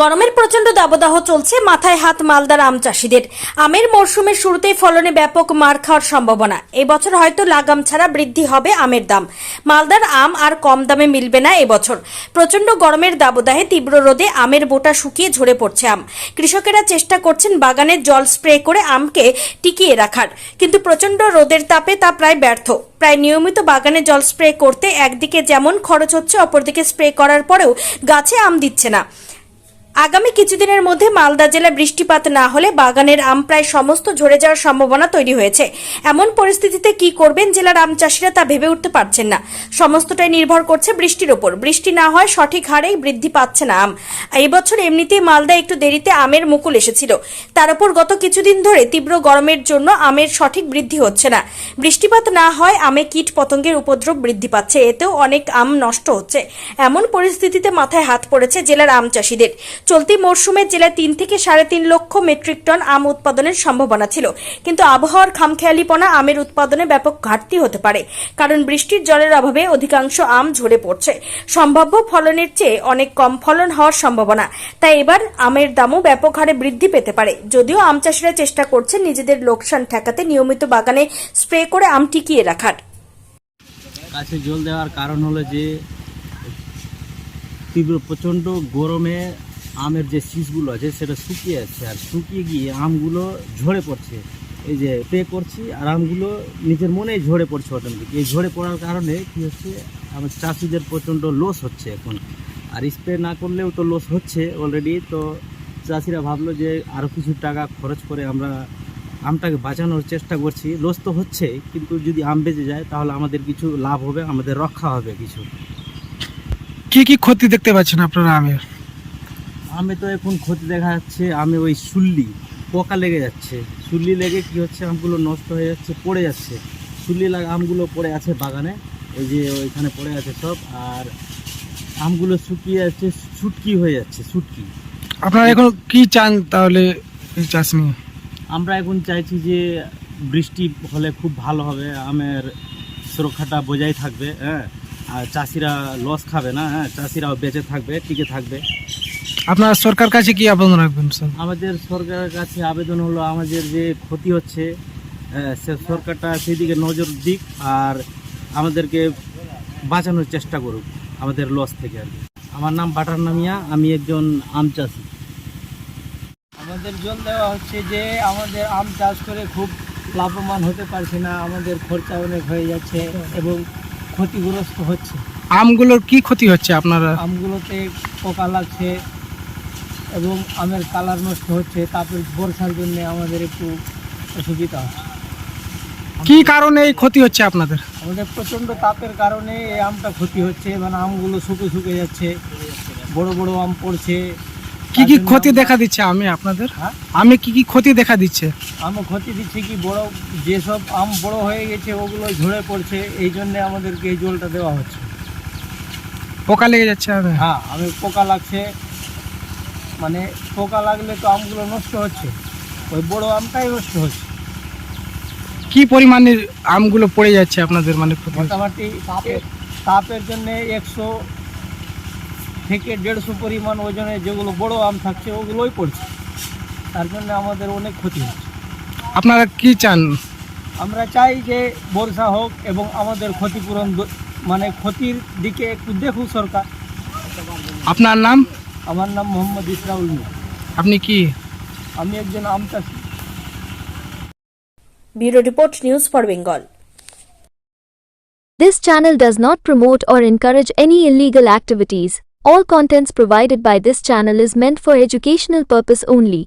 গরমের প্রচণ্ড দাবদাহ চলছে, মাথায় হাত মালদার আম চাষিদের। আমের মরশুমের শুরুতেই ফলনে ব্যাপক মার খাওয়ার সম্ভাবনা। এবছর হয়তো লাগাম ছাড়া বৃদ্ধি হবে আমের দাম। মালদার আম আর কম দামে মিলবে না এবছর। প্রচণ্ড গরমের দাবদাহে তীব্র রোদে আমের বোটা শুকিয়ে ঝরে পড়ছে আম। কৃষকেরা চেষ্টা করছেন বাগানের জল স্প্রে করে আমকে টিকিয়ে রাখার। কিন্তু প্রচণ্ড রোদের তাপে তা প্রায় ব্যর্থ। প্রায় নিয়মিত বাগানে জল স্প্রে করতে একদিকে যেমন খরচ হচ্ছে, অপরদিকে স্প্রে করার পরেও গাছে আম দিচ্ছে না। আগামী কিছুদিনের মধ্যে মালদা জেলায় বৃষ্টিপাত না হলে বাগানের আম প্রায় সমস্ত ঝরে যাওয়ার সম্ভাবনা তৈরি হয়েছে। এমন পরিস্থিতিতে কি করবেন জেলার আম চাষিরা তা ভেবে উঠতে পারছেন না। সমস্তটাই নির্ভর করছে বৃষ্টির ওপর। বৃষ্টি না হয় সঠিক হারেই বৃদ্ধি পাচ্ছে না আম। এই বছর এমনিতেই মালদা একটু দেরিতে আমের মুকুল এসেছিল। তার উপর গত কিছুদিন ধরে তীব্র গরমের জন্য আমের সঠিক বৃদ্ধি হচ্ছে না। বৃষ্টিপাত না হয় আমে কীট পতঙ্গের উপদ্রব বৃদ্ধি পাচ্ছে। এতেও অনেক আম নষ্ট হচ্ছে। এমন পরিস্থিতিতে মাথায় হাত পড়েছে জেলার আম চাষিদের। চলতি মরশুমে জেলায় তিন থেকে সাড়ে তিন লক্ষ মেট্রিক টন আম উৎপাদনের সম্ভাবনা ছিল। কিন্তু আবহাওয়ার খামখেয়ালিপনা আমের উৎপাদনে ব্যাপক ঘাটতি হতে পারে, কারণ বৃষ্টির জলের অভাবে অধিকাংশ আম ঝরে পড়ছে। সম্ভাব্য ফলনের চেয়ে অনেক কম ফলন হওয়ার সম্ভাবনা। তাই এবার আমের দামও ব্যাপক হারে বৃদ্ধি পেতে পারে। যদিও আম চাষিরা চেষ্টা করছেন নিজেদের লোকসান ঠেকাতে নিয়মিত বাগানে স্প্রে করে আম টিকিয়ে রাখার। গাছে জল দেওয়ার কারণ হলো যে, তীব্র প্রচণ্ড গরমে আমের যে শীষগুলো আছে, সেটা শুকিয়ে যাচ্ছে। আর শুকিয়ে গিয়ে আমগুলো ঝরে পড়ছে। এই যে স্প্রে করছি, আর আমগুলো নিজের মনেই ঝরে পড়ছে অটোমেটিক এই ঝরে পড়ার কারণে কী হচ্ছে, আমার চাষিদের প্রচণ্ড লস হচ্ছে এখন। আর স্প্রে না করলেও তো লস হচ্ছে অলরেডি তো চাষিরা ভাবলো যে আরও কিছু টাকা খরচ করে আমরা আমটাকে বাঁচানোর চেষ্টা করছি। লস তো হচ্ছে কিন্তু যদি আম বেঁচে যায়, তাহলে আমাদের কিছু লাভ হবে, আমাদের রক্ষা হবে কিছু। কি কি ক্ষতি দেখতে পাচ্ছেন আপনারা আমের? আমে তো এখন ক্ষতি দেখা যাচ্ছে আমে ওই সুল্লি পোকা লেগে যাচ্ছে। সুল্লি লেগে কি হচ্ছে আমগুলো নষ্ট হয়ে যাচ্ছে পড়ে যাচ্ছে। শুল্লি লাগা আমগুলো পড়ে আছে বাগানে এই যে ওইখানে পড়ে আছে সব আর আমগুলো শুকিয়ে যাচ্ছে ছুটকি হয়ে যাচ্ছে ছুটকি আপনারা এখন কি চান তাহলে চাষ নিয়ে? আমরা এখন চাইছি যে বৃষ্টি হলে খুব ভালো হবে আমের সুরক্ষাটা বজায় থাকবে হ্যাঁ। আর চাষিরা লস খাবে না হ্যাঁ চাষিরাও বেঁচে থাকবে টিকে থাকবে। আপনারা সরকার কাছে কি আবেদন রাখবেন স্যার? আমাদের সরকারের কাছে আবেদন হলো আমাদের যে ক্ষতি হচ্ছে সে সরকারটা সেদিকে নজর দিক আর আমাদেরকে বাঁচানোর চেষ্টা করুক আমাদের লস থেকে আর কি। আমার নাম বাটার নামিয়া আমি একজন আম চাষি। আমাদের জল দেওয়া হচ্ছে যে আমাদের আম চাষ করে খুব লাভবান হতে পারছে না আমাদের খরচা অনেক হয়ে যাচ্ছে এবং ক্ষতিগ্রস্ত হচ্ছে। আমগুলোর কি ক্ষতি হচ্ছে আপনারা? আমগুলোতে পোকা লাগছে এবং আমের কালার নষ্ট হচ্ছে তারপর বর্ষার জন্য আমাদের একটু অসুবিধা কি কারণে এই ক্ষতি হচ্ছে আপনাদের? আমাদের প্রচণ্ড তাপের কারণে এই আমটা ক্ষতি হচ্ছে মানে আমগুলো শুকে শুকে যাচ্ছে বড় বড় আম পড়ছে। কি কি ক্ষতি দেখা দিচ্ছে আমি আপনাদের? হ্যাঁ? আমি কি কি ক্ষতি দেখা দিচ্ছে? আমও ক্ষতি দিচ্ছে কি বড় যেসব আম বড় হয়ে গেছে ওগুলো ঝরে পড়ছে এই জন্য আমাদেরকে এই জলটা দেওয়া হচ্ছে। পোকা লেগে যাচ্ছে আমে? হ্যাঁ আমি পোকা লাগছে। মানে পোকা লাগলে তো আমগুলো নষ্ট হচ্ছে। ওই বড় আমটাই নষ্ট হচ্ছে। কি পরিমাণে আমগুলো পড়ে যাচ্ছে আপনাদের মানে মোটামুটি তাপের জন্য একশো থেকে দেড়শো পরিমাণ ওজনে যেগুলো বড় আম থাকছে ওগুলোই পড়ছে। তার জন্য আমাদের অনেক ক্ষতি হচ্ছে। আপনারা কি চান? আমরা চাই যে বর্ষা হোক এবং আমাদের ক্ষতিপূরণ মানে ক্ষতির দিকে একটু দেখুক সরকার। আপনার নাম? আমার নাম মোহাম্মদ ইসরাউল মিয়া আপনি কি আমি একজন আম চাষি bureau report news for Bengal This channel does not promote or encourage any illegal activities. All contents provided by this channel is meant for educational purpose only.